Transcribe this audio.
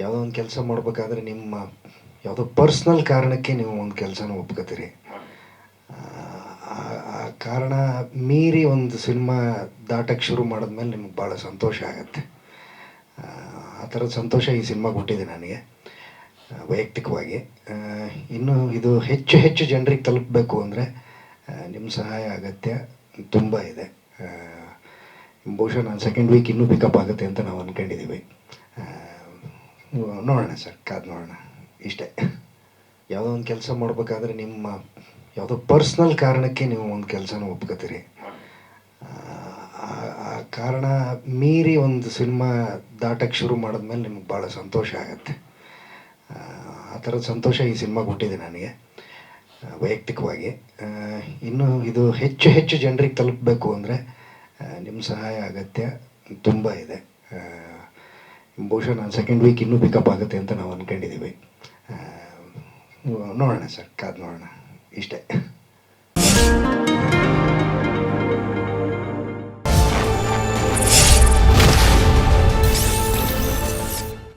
ಯಾವುದೋ ಒಂದು ಕೆಲಸ ಮಾಡಬೇಕಾದ್ರೆ ನಿಮ್ಮ ಯಾವುದೋ ಪರ್ಸ್ನಲ್ ಕಾರಣಕ್ಕೆ ನೀವು ಒಂದು ಕೆಲಸನ ಒಪ್ಕೋತೀರಿ. ಆ- ಕಾರಣ ಮೀರಿ ಒಂದು ಸಿನಿಮಾ ದಾಟಕ್ಕೆ ಶುರು ಮಾಡಿದ್ಮೇಲೆ ನಿಮ್ಗೆ ಭಾಳ ಸಂತೋಷ ಆಗುತ್ತೆ. ಆ, ಥರದ ಸಂತೋಷ ಈ ಸಿನಿಮಾ ಕೊಟ್ಟಿದೆ ನನಗೆ ವೈಯಕ್ತಿಕವಾಗಿ. ಇನ್ನು ಇದು ಹೆಚ್ಚು ಹೆಚ್ಚು ಜನರಿಗೆ ತಲುಪಬೇಕು ಅಂದರೆ ನಿಮ್ಮ ಸಹಾಯ ಅಗತ್ಯ ತುಂಬ ಇದೆ. ಬಹುಶಃ ನಾನು ಸೆಕೆಂಡ್ ವೀಕ್ ಇನ್ನೂ ಪಿಕಪ್ ಆಗುತ್ತೆ ಅಂತ ನಾವು ಅಂದ್ಕೊಂಡಿದ್ದೀವಿ ನೋಡೋಣ ಸರ್ ಕಾದು ನೋಡೋಣ. ಇಷ್ಟೇ. ಯಾವುದೋ ಒಂದು ಕೆಲಸ ಮಾಡಬೇಕಾದ್ರೆ ನಿಮ್ಮ ಯಾವುದೋ ಪರ್ಸ್ನಲ್ ಕಾರಣಕ್ಕೆ ನೀವು ಒಂದು ಕೆಲಸನ ಒಪ್ಕೋತೀರಿ. ಆ- ಕಾರಣ ಮೀರಿ ಒಂದು ಸಿನಿಮಾ ದಾಟಕ್ಕೆ ಶುರು ಮಾಡಿದ್ಮೇಲೆ ನಿಮ್ಗೆ ಭಾಳ ಸಂತೋಷ ಆಗುತ್ತೆ. ಆ, ಥರದ ಸಂತೋಷ ಈ ಸಿನಿಮಾ ಕೊಟ್ಟಿದೆ ನನಗೆ ವೈಯಕ್ತಿಕವಾಗಿ. ಇನ್ನು ಇದು ಹೆಚ್ಚು ಹೆಚ್ಚು ಜನರಿಗೆ ತಲುಪಬೇಕು ಅಂದರೆ ನಿಮ್ಮ ಸಹಾಯ ಅಗತ್ಯ ತುಂಬ ಇದೆ. ಬಹುಶಃ ನಾನು ಸೆಕೆಂಡ್ ವೀಕ್ ಇನ್ನೂ ಪಿಕಪ್ ಆಗುತ್ತೆ ಅಂತ ನಾವು ಅಂದ್ಕೊಂಡಿದ್ದೀವಿ ನೋಡೋಣ ಸರ್, ಕಾದು ನೋಡೋಣ. ಇಷ್ಟೇ.